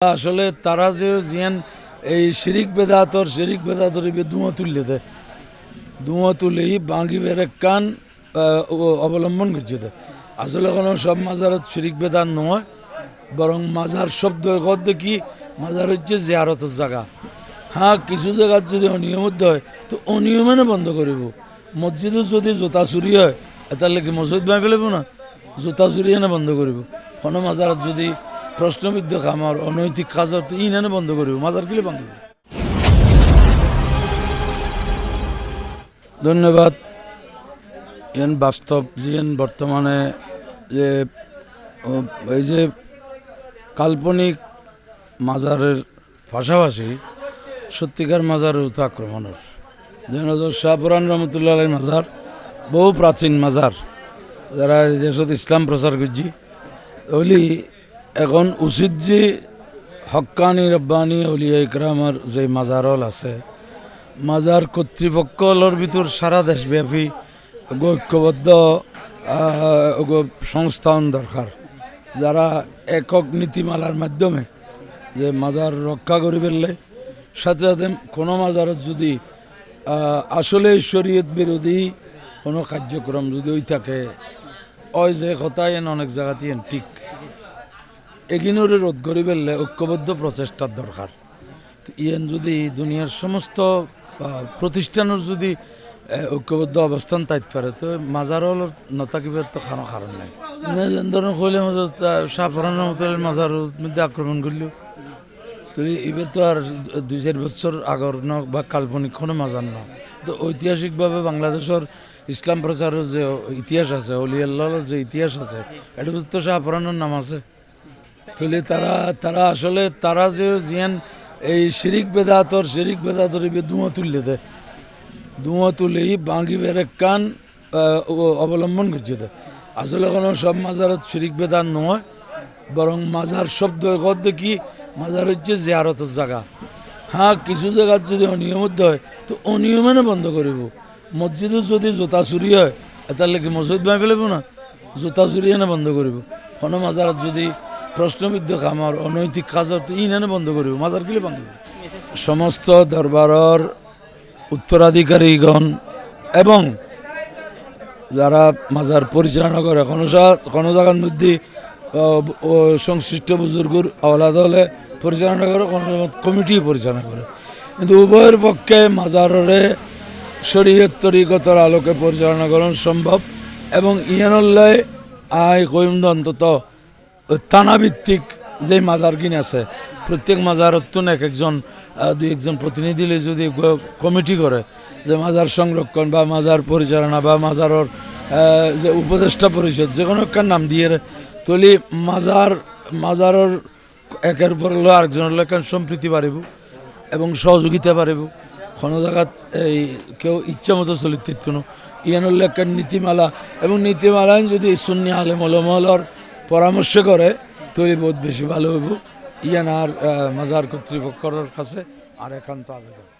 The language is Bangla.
আসলে তারা যে জিয়ান এই শিরিক বেদাতর শিরিক বেদাতর ধুঁয়া তুললে দেয়। ধুঁয়া তুলেই বাঙ্গি বেড়ে কান অবলম্বন করছে আসলে কোনো সব মাজারত শিরিক বেদাত নয়, বরং মাজার শব্দ কত দেখি মাজার হচ্ছে জিয়ারতের জায়গা। হ্যাঁ কিছু জায়গার যদি অনিয়মিত হয়, তো অনিয়মনে বন্ধ করিব। মসজিদে যদি জোতা চুরি হয় তাহলে কি মসজিদ বাই ফেলিব না? জোতা চুরি এনে বন্ধ করিব। কোনো মাজাৰত যদি প্ৰশ্নবিদ্ধ কামৰ অনৈতিক কাজত ই এনে বন্ধ করিব, মাজার কিলে বন্ধ করিব? ধন্যবাদ। ইয়ান বাস্তব যেন বর্তমানে যে এই যে কাল্পনিক মাজারের পাশাপাশি সত্যিকার মাজারের তো আক্রমণের। যেন শাহপুরান রহমতুল্লাহ মাজার, বহু প্রাচীন মাজার, যারা দেশত ইসলাম প্রচার করছি। ওলি এখন উচিত যে হক্কানি রব্বানি অলিয়া ইকরামার যে মাজারল আছে, মাজার কর্তৃপক্ষর ভিতর সারা দেশব্যাপী ঐক্যবদ্ধ সংস্থান দরকার যারা একক নীতিমালার মাধ্যমে যে মাজার রক্ষা করে ফেললে সাথে সাথে কোনো মাজারত যদি আসলে শরীয়ত বিরোধী কোনো কার্যক্রম যদি ওই থাকে ওই যে এন অনেক জায়গাতে ঠিক। এগিনোরে রোধ করে ফেললে ঐক্যবদ্ধ প্রচেষ্টার দরকার। ইয়েন যদি দুনিয়ার সমস্ত প্রতিষ্ঠানের যদি ঐক্যবদ্ধ অবস্থান তাইতে পারে, তো মাজারল নতাকিবার তো খানো কারণ নাই। যেন ধরুন কইলে মাজার সাফরান রহমতুল্লাহ মাজার মধ্যে আক্রমণ করলেও তো এবার তো আর দুই চার বছর আগর ন বা কাল্পনিক কোনো মাজার না। তো ঐতিহাসিকভাবে বাংলাদেশের ইসলাম প্রচারের যে ইতিহাস আছে, অলিয়াল্লাহর যে ইতিহাস আছে, এটা তো শাহপুরানোর নাম আছে। তাহলে তারা তারা আসলে, তারা যে জিয়ান এই শিরিক বেদাতর শিরিক বেদাতর ধুঁয়া তুললে দেয় ধুঁয়া তুলেই বাঙ্গি বেড়ে কান অবলম্বন করছে দেয় আসলে কোনো সব মাজারত শিরিক বেদাত নয়, বরং মাজার শব্দ কত দেখি, মাজার হচ্ছে জিয়ারতের জায়গা। হ্যাঁ কিছু জায়গার যদি অনিয়মিত হয়, তো অনিয়মনে বন্ধ করিব। মসজিদে যদি জোতা চুরি হয় তাহলে কি মসজিদ বাই ফেলিব না? জোতা চুরি এনে বন্ধ করিব। কোনো মাজাৰত যদি প্ৰশ্নবিদ্ধ কামৰ অনৈতিক কাজত ই এনে বন্ধ করিব, মাজার কিলে বন্ধ সমস্ত দরবাৰৰ উত্তরাধিকারীগণ এবং যারা মাজার পরিচালনা করে, কোনো জায়গার মধ্যে সংশ্লিষ্ট বুজুর্গর আওলাদ হলে পরিচালনা করে, কোনো কমিটি পরিচালনা করে। কিন্তু উভয়ের পক্ষে মাজারে শরীয়ত তরিকতর আলোকে পরিচালনা করা সম্ভব এবং ইয়ানল্লায় আয় কইমদ অন্তত থানাভিত্তিক যে মাজার কিনে আছে, প্রত্যেক মাজারত এক একজন দুই একজন প্রতিনিধিলে যদি কমিটি করে, যে মাজার সংরক্ষণ বা মাজার পরিচালনা বা মাজারের যে উপদেষ্টা পরিষদ, যে কোনো একটা নাম দিয়ে তলি মাজার, মাজারের একের উপর হলো আরেকজনের লেখান সম্প্রীতি বাড়িব এবং সহযোগিতা বাড়িব। কোনো জায়গাত এই কেউ ইচ্ছা মতো চলিত ইয়ানোর লেখার নীতিমালা এবং নীতিমালায় যদি সুন্নি আলেম আলমলর পরামর্শ করে তৈরি বোধ বেশি ভালো হইব। ইয়ান আর মাজার কর্তৃপক্ষর কাছে আর একান্ত আবেদন।